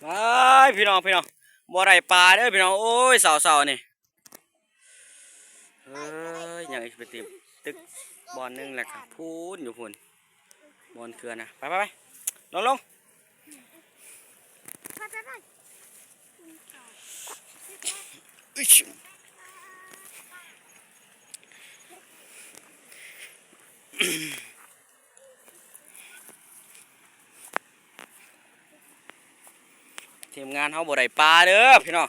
ไปพี่น้องพี่น้องบ่ได้ปลาเด้อพี่น้องโอ้ยเสาๆนี่เฮ้ยยังอีกไปติมตึกบอลหนึงแหละครับพูนอยู่พุ่นบอลเครือนะไปไปไปลงลงอ ทีมงานเขาบ่ได้ปลาเด้อพี่น้อง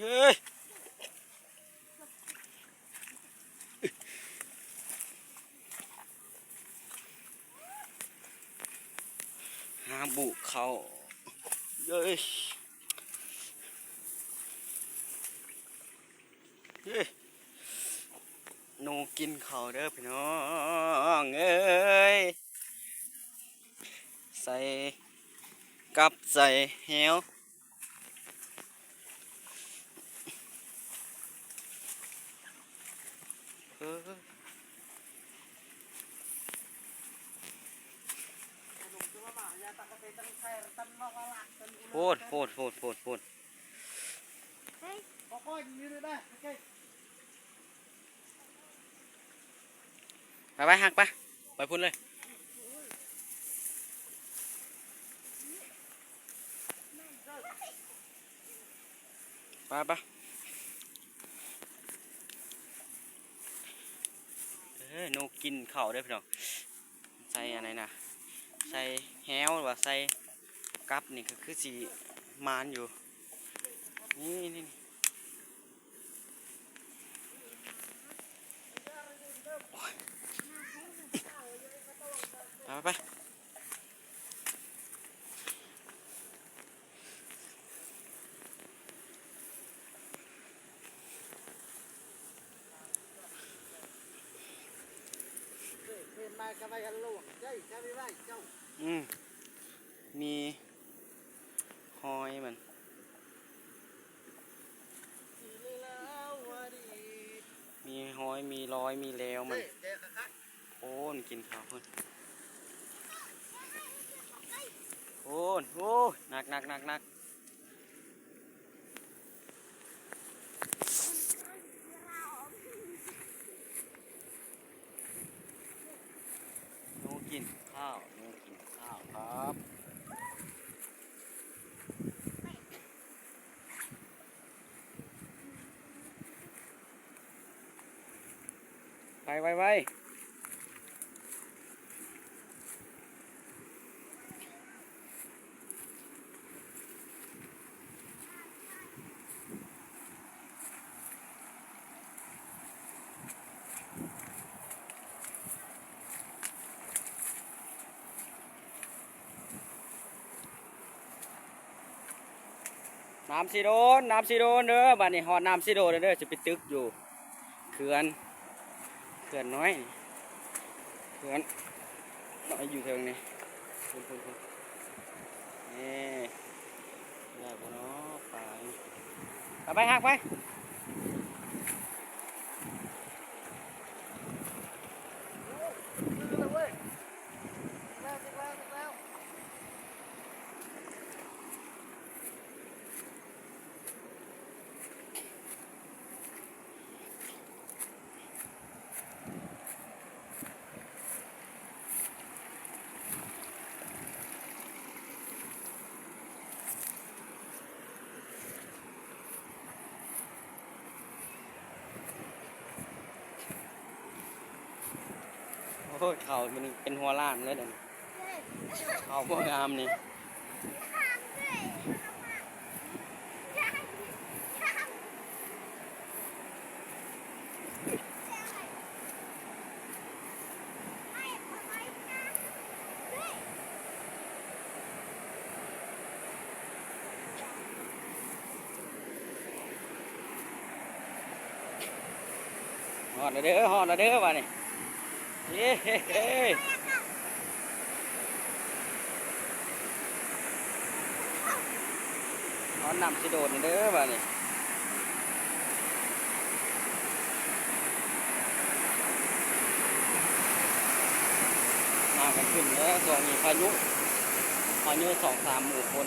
เฮ้ยหาบุเขาเย้ยเฮ้ยหนูกินเขาเด้อพี่น้องเอ้ย ใส่กับใส่แหวเออโพดโพดโพดโพดโพดได้โอเคไปไปหักไปไปพุ่นเลย ไปไปเอ้ยหนูกินเข่าได้พี่น้องใส่อะไรนะใส่แฮวหรือว่าใส่กับนี่ก็คือสีมานอยู่นี่นี่นี่ไปไปไป เห็นมากันไปกันลูกเจ้าจะไม่ไหวเจ้า อืมมีหอยมันสีเลยแล้ววันดีมีหอยมีร้อยมีแล้วมันเฮ้ยเด็กค่ะโอ้นกินข้าวเพิ่นโอ้นโอ้ยหนักหนักหนักหนัก กินข้าวงูกินข้าวครับไปไปไป น้ำซีโดนน้ำซีโดนเด้อบ้านนี้หอดน้ำซีโดนเด้อจะไปตึกอยู่เขื่อนเขื่อนน้อยเขื่อนน้อยอยู่เทิงนี่คุณคุณคุณนี่ได้ปะเนาะไปไปไปหักไป เว้ยแล้วถึงแล้วถึงแล้ว โอ้ยเขามันเป็นหัวล้านเลยเดี๋ยวนี้เขาพวกงามนี่หอดเด้อหอดเด้อว่านี่ เย้อดน้ำสิโดดนี่เด้อว่านี่มากันขึ้นแล้วช่วนี้พายุพายุสองสามหมู่คน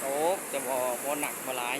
โตกจะบ่บ่าหนักบ่หลาย